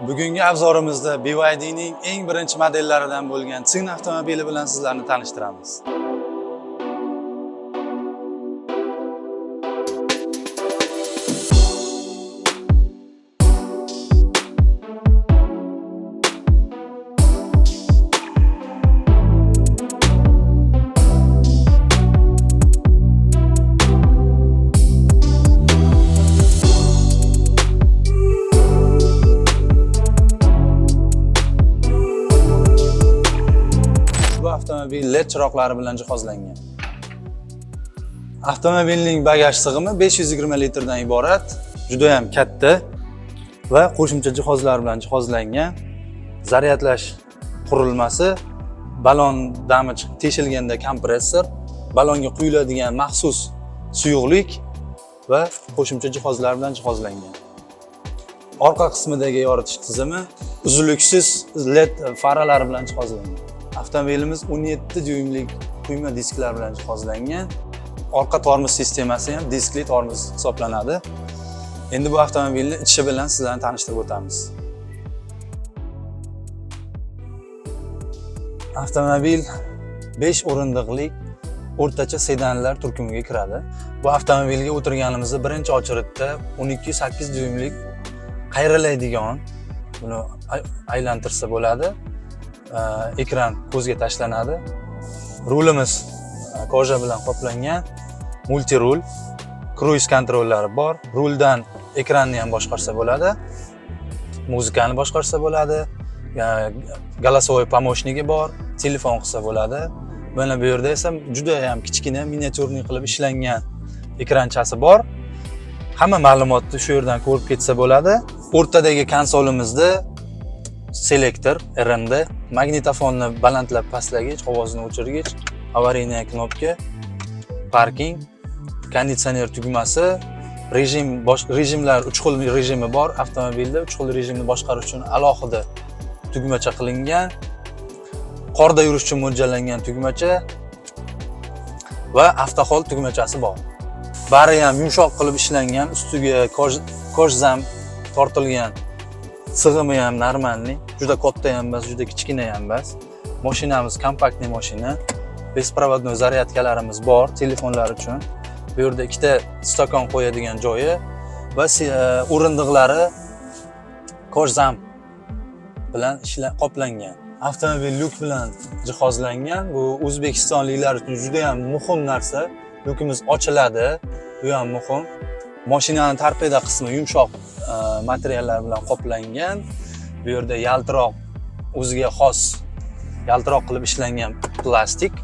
Bugungi avzorimizda BYDning eng birinchi modellaridan bo'lgan Sin avtomobili bilan sizlarni tanishtiramiz. Avtomobil LED chiroqlari bilan jihozlangan. Avtomobilning bagaj sig'imi 520 litrdan iborat, juda ham katta va qo'shimcha jihozlar bilan jihozlangan. Zaryadlash qurilmasi, balon dami chiqib teshilganda kompressor, balonga quyiladigan maxsus suyuqlik va qo'shimcha jihozlar bilan jihozlangan. Orqa qismidagi yoritish tizimi uzluksiz LED faralari bilan jihozlangan. Avtomobilimiz 17 dyuymlik quyma disklar bilan jihozlangan. Orqa tormoz sistemasi ham diskli tormoz hisoblanadi. Endi bu avtomobilni ichi bilan sizlarni tanishtirib o'tamiz. Avtomobil 5 o'rindiqlik o'rtacha sedanlar turkumiga kiradi. Bu avtomobilga o'tirganimizda birinchi ochiritda 12.8 dyuymlik qayrilaydigan buni aylantirsa bo'ladi. Э, Ekran ko'zga tashlanadi. Rulimiz э, koja bilan qoplangan, multi rul, kruiz kontrollari bor. Ruldan ekranni ham boshqarsa bo'ladi. Muzikani boshqarsa bo'ladi. Голосовой помощнigi bor, telefon qilsa bo'ladi. Mana bu yerda esa juda ham kichkina miniatyurniy qilib ishlangan ekranchasi bor. Hamma ma'lumotni shu yerdan ko'rib ketsa bo'ladi. O'rtadagi konsolimizda selektor RMD, magnitofonni balandlab pastlagich, ovozini o'chirgich, avariyniya knopka, parking, konditsioner tugmasi, rejim bosh rejimlar uch xil rejimi bor avtomobilda uch xil rejimni boshqarish uchun alohida tugmacha qilingan. Qorda yurish uchun mo'ljallangan tugmacha va avtohol tugmachasi bor. Bari ham yumshoq qilib ishlangan, ustiga kojzam tortilgan sig'imi ham normalniy, juda katta emas, juda kichkina emas. Mashinamiz kompaktniy mashina. Besprovodnoy zaryadkalarimiz bor telefonlar uchun. Bu yerda ikkita stakon qo'yadigan joyi va e, o'rindiqlari kojzam bilan qoplangan. Avtomobil lyuk bilan jihozlangan. Bu o'zbekistonliklar uchun juda ham muhim narsa. Lyukimiz ochiladi. Bu ham muhim. Mashinaning torpeda qismi yumshoq e, materiallar bilan qoplangan. Bu yerda yaltiroq o'ziga xos yaltiroq qilib ishlangan plastik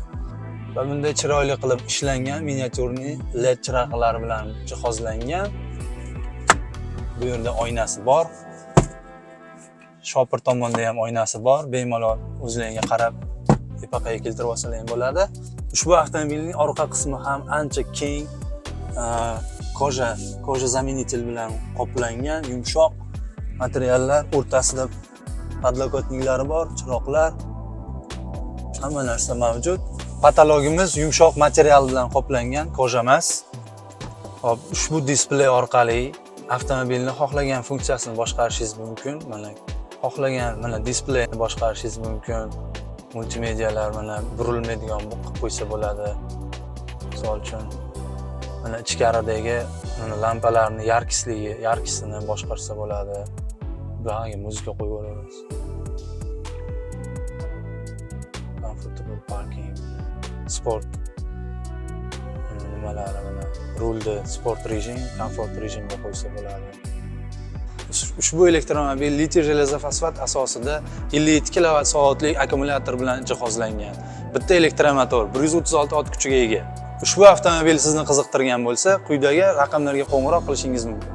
va bunday chiroyli qilib ishlangan miniatyurniy LED chiroqlar bilan jihozlangan. Bu yerda oynasi bor. Shopir tomonda ham oynasi bor. Bemalol o'zlariga qarab epaqaga keltirib olsalar ham bo'ladi. Ushbu avtomobilning orqa qismi ham ancha keng, e, koja, koja zamenitel bilan qoplangan, yumshoq materiallar, o'rtasida podlokotniklari bor, chiroqlar, hamma narsa mavjud. Patologimiz yumshoq material bilan qoplangan, koja emas. Hop, ushbu displey orqali avtomobilni xohlagan funksiyasini boshqarishingiz mumkin. Mana xohlagan mana displeyni boshqarishingiz mumkin. Multimedialar mana burilmaydigan qilib qo'ysa bo'ladi. Misol uchun mana ichkaridagi mana lampalarni yarkisligi, yarkisini boshqarsa bo'ladi. Buyog'iga muzika qo'yib yuboramiz. Comfortable parking, sport hmm, nimalari mana rulni sport rejim, komfort rejimga qo'ysa bo'ladi. Ushbu elektromobil litiy железofosfat asosida 57 kilovat soatlik akkumulyator bilan jihozlangan. Bitta elektromotor 136 ot kuchiga ega. Ushbu avtomobil sizni qiziqtirgan bo'lsa, quyidagi raqamlarga qo'ng'iroq qilishingiz mumkin.